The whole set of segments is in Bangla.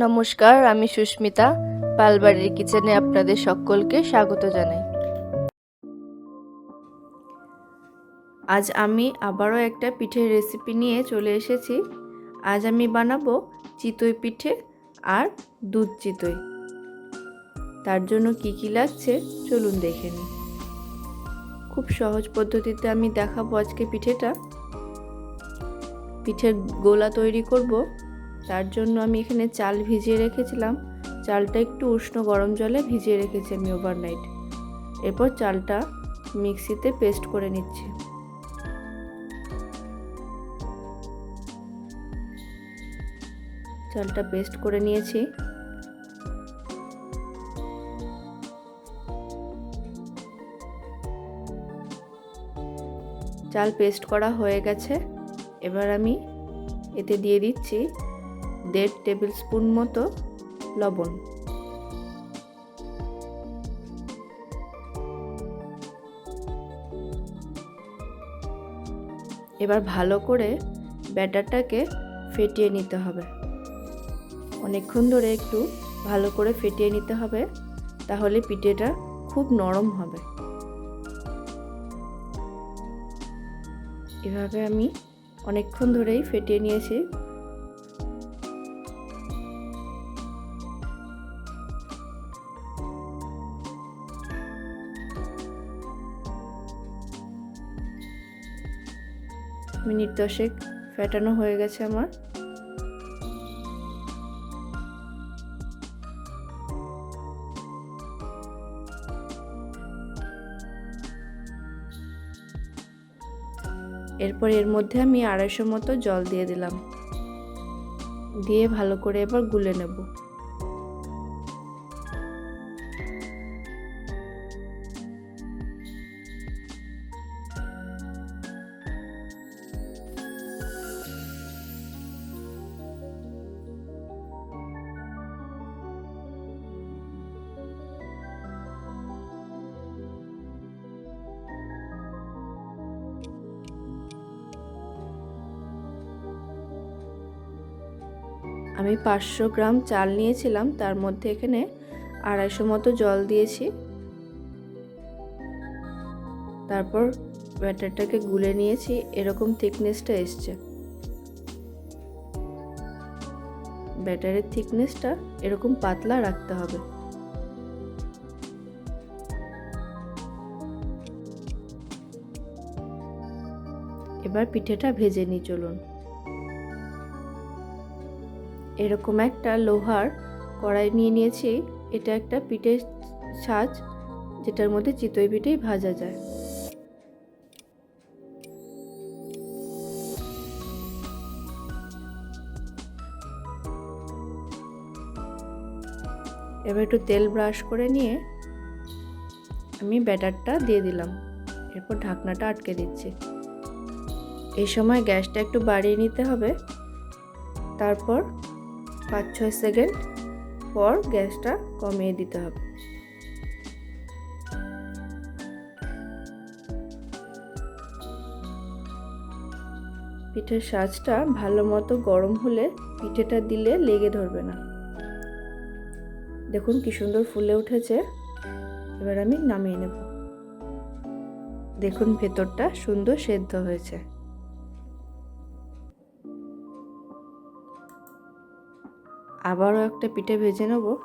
নমস্কার, আমি সুস্মিতা, পালবাড়ির কিচেনে আপনাদের সকলকে স্বাগত জানাই। আজ আমি আবারও একটা পিঠের রেসিপি নিয়ে চলে এসেছি। আজ আমি বানাবো চিতই পিঠে আর দুধ চিতই। তার জন্য কি কি লাগছে চলুন দেখে নিই। খুব সহজ পদ্ধতিতে আমি দেখাবো আজকে পিঠেটা। পিঠের গোলা তৈরি করব। তার জন্য আমি এখানে চাল ভিজিয়ে রেখেছিলাম। চালটা একটু উষ্ণ গরম জলে ভিজিয়ে রেখেছি আমি ওভারনাইট এরপর চালটা মিক্সিতে পেস্ট করে নিচ্ছি। চালটা পেস্ট করে নিয়েছি। চাল পেস্ট করা হয়ে গেছে। এবার আমি এতে দিয়ে দিচ্ছি দেড় টেবিল স্পুন মতো লবণ। এবার ভালো করে ব্যাটারটাকে ফেটিয়ে নিতে হবে। অনেকক্ষণ ধরে একটু ভালো করে ফেটিয়ে নিতে হবে, তাহলে পিঠেটা খুব নরম হবে। এভাবে আমি অনেকক্ষণ ধরেই ফেটিয়ে নিয়েছি। মিনিট দশেক ফেটানো হয়ে গেছে আমার। এরপর এর মধ্যে আমি আড়াইশো মতো জল দিয়ে দিলাম। দিয়ে ভালো করে এবার গুলে নেব। আমি পাঁচশো গ্রাম চাল নিয়েছিলাম, তার মধ্যে এখানে আড়াইশো মতো জল দিয়েছি। তারপর ব্যাটারটাকে গুলে নিয়েছি, এরকম থিকনেসটা এসছে। ব্যাটারের থিকনেসটা এরকম পাতলা রাখতে হবে। এবার পিঠেটা ভেজে নিই, চলুন। এরকম একটা লোহার কড়াই নিয়ে নিয়েছি। এটা একটা পিঠের ছাঁচ যেটার মধ্যে চিতই পিঠেই ভাজা যায়। এবার একটু তেল ব্রাশ করে নিয়ে আমি ব্যাটারটা দিয়ে দিলাম। এরপর ঢাকনাটা আটকে দিচ্ছি। এই সময় গ্যাসটা একটু বাড়িয়ে নিতে হবে। তারপর পাঁচ ছয় সেকেন্ড পর গ্যাসটা কমিয়ে দিতে হবে। পিঠের সাজটা ভালো মতো গরম হলে পিঠেটা দিলে লেগে ধরবে না। দেখুন কি সুন্দর ফুলে উঠেছে। এবার আমি নামিয়ে নেব। দেখুন ভেতরটা সুন্দর সেদ্ধ হয়েছে। আবারও একটা পিঠে ভেজে নেব।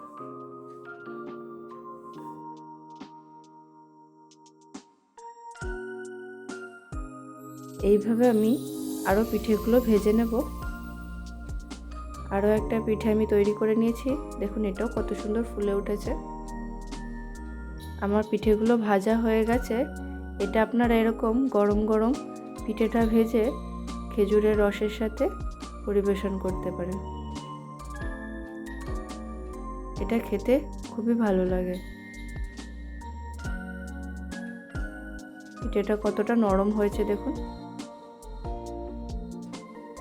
এইভাবে আমি আরও পিঠেগুলো ভেজে নেব। আরও একটা পিঠে আমি তৈরি করে নিয়েছি। দেখুন, এটাও কত সুন্দর ফুলে উঠেছে। আমার পিঠেগুলো ভাজা হয়ে গেছে। এটা আপনারা এরকম গরম গরম পিঠেটা ভেজে খেজুরের রসের সাথে পরিবেশন করতে পারেন। এটা খেতে খুবই ভালো লাগে। এটা কতটা নরম হয়েছে দেখুন।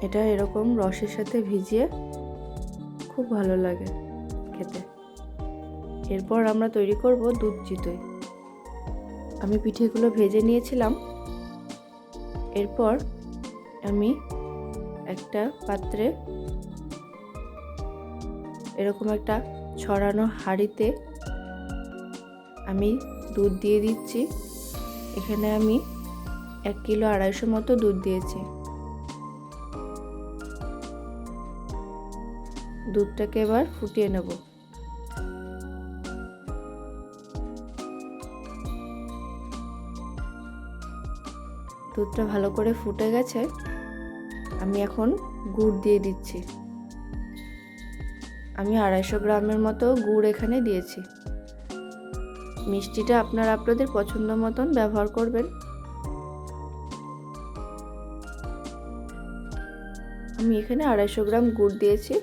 এটা এরকম রসের সাথে ভিজিয়ে খুব ভালো লাগে খেতে। এরপর আমরা তৈরি করব দুধ চিতই। আমি পিঠেগুলো ভেজে নিয়েছিলাম। এরপর আমি একটা পাত্রে এরকম একটা ছড়ানো হাঁড়িতে আমি দুধ দিয়ে দিচ্ছি। এখানে আমি এক কিলো আড়াইশো মতো দুধ দিয়েছি। দুধটাকে এবার ফুটিয়ে নেব। দুধটা ভালো করে ফুটে গেছে। আমি এখন গুড় দিয়ে দিচ্ছি। আমি আড়াইশো গ্রামের মতো গুড় এখানে দিয়েছি। মিষ্টিটা আপনারা আপনাদের পছন্দ মতন ব্যবহার করবেন। আমি এখানে আড়াইশো গ্রাম গুড় দিয়েছি।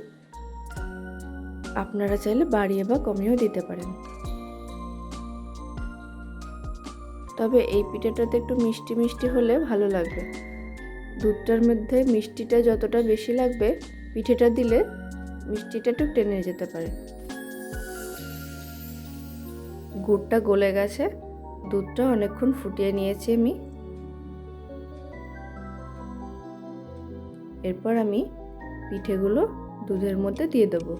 আপনারা চাইলে বাড়িয়ে বা কমিয়েও দিতে পারেন। তবে এই পিঠাটাতে একটু মিষ্টি মিষ্টি হলে ভালো লাগবে। দুধটার মধ্যে মিষ্টিটা যতটা বেশি লাগবে, পিঠেটা দিলে মিষ্টিটা একটু টেনে যেতে পারে। গুড়টা গলে গেছে। দুধটা অনেকক্ষণ ফুটিয়ে নিয়েছি আমি। এরপর আমি পিঠেগুলো দুধের মধ্যে দিয়ে দেবো।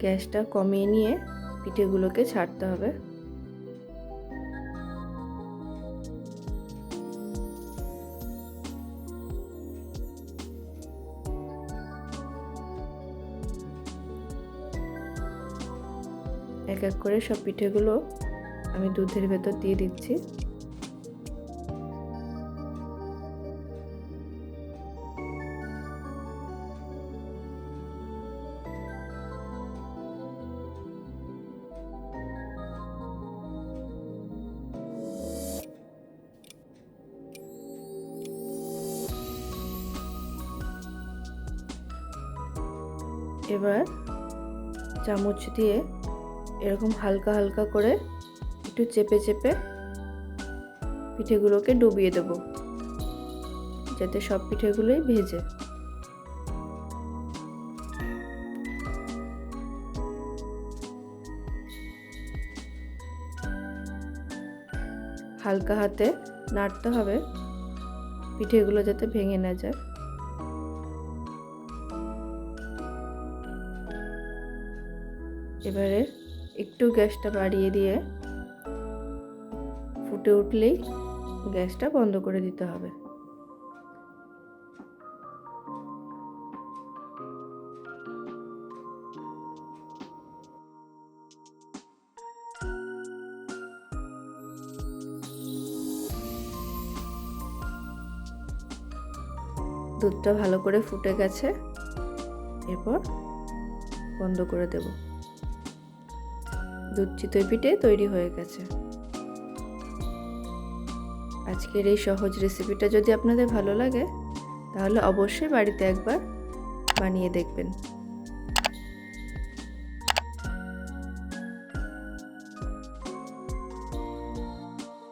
গ্যাসটা কমিয়ে নিয়ে পিঠেগুলোকে ছাড়তে হবে। এক এক করে সব পিঠেগুলো আমি দুধের ভেতর দিয়ে দিচ্ছি। এবার চামচ দিয়ে এরকম হালকা হালকা করে একটু চেপে চেপে পিঠেগুলোকে ডুবিয়ে দেব, যাতে সব পিঠেগুলোই ভেজে। হালকা হাতে নাড়তে হবে, পিঠেগুলো যাতে ভেঙে না যায়। এবারে একটু গ্যাসটা বাড়িয়ে দিয়ে ফুটে উঠলেই গ্যাসটা বন্ধ করে দিতে হবে। দুধটা ভালো করে ফুটে গেছে, এরপর বন্ধ করে দেব। দুধ চিতই পিঠে তৈরি হয়ে গেছে। আজকের এই সহজ রেসিপিটা যদি আপনাদের ভালো লাগে, তাহলে অবশ্যই বাড়িতে একবার বানিয়ে দেখবেন।